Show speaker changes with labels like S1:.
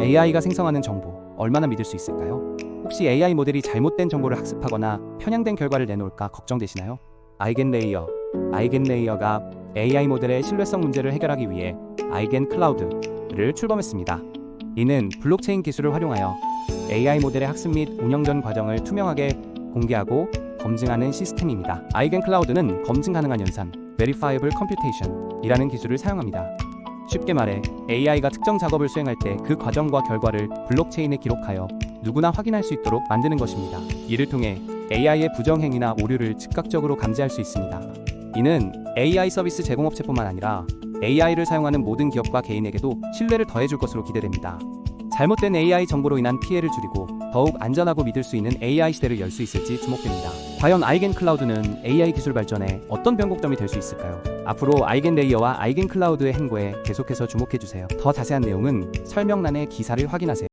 S1: AI가 생성하는 정보 얼마나 믿을 수 있을까요? 혹시 AI 모델이 잘못된 정보를 학습하거나 편향된 결과를 내놓을까 걱정되시나요? 아이겐 레이어 아이겐 레이어가 AI 모델의 신뢰성 문제를 해결하기 위해 아이겐 클라우드를 출범했습니다. 이는 블록체인 기술을 활용하여 AI 모델의 학습 및 운영 전 과정을 투명하게 공개하고 검증하는 시스템입니다. 아이겐 클라우드는 검증 가능한 연산 (verifiable computation)이라는 기술을 사용합니다. 쉽게 말해 AI가 특정 작업을 수행할 때 그 과정과 결과를 블록체인에 기록하여 누구나 확인할 수 있도록 만드는 것입니다. 이를 통해 AI의 부정행위나 오류를 즉각적으로 감지할 수 있습니다. 이는 AI 서비스 제공업체뿐만 아니라 AI를 사용하는 모든 기업과 개인에게도 신뢰를 더해줄 것으로 기대됩니다. 잘못된 AI 정보로 인한 피해를 줄이고 더욱 안전하고 믿을 수 있는 AI 시대를 열 수 있을지 주목됩니다. 과연 아이겐 클라우드는 AI 기술 발전에 어떤 변곡점이 될 수 있을까요? 앞으로 아이겐 레이어와 아이겐 클라우드의 행보에 계속해서 주목해 주세요. 더 자세한 내용은 설명란의 기사를 확인하세요.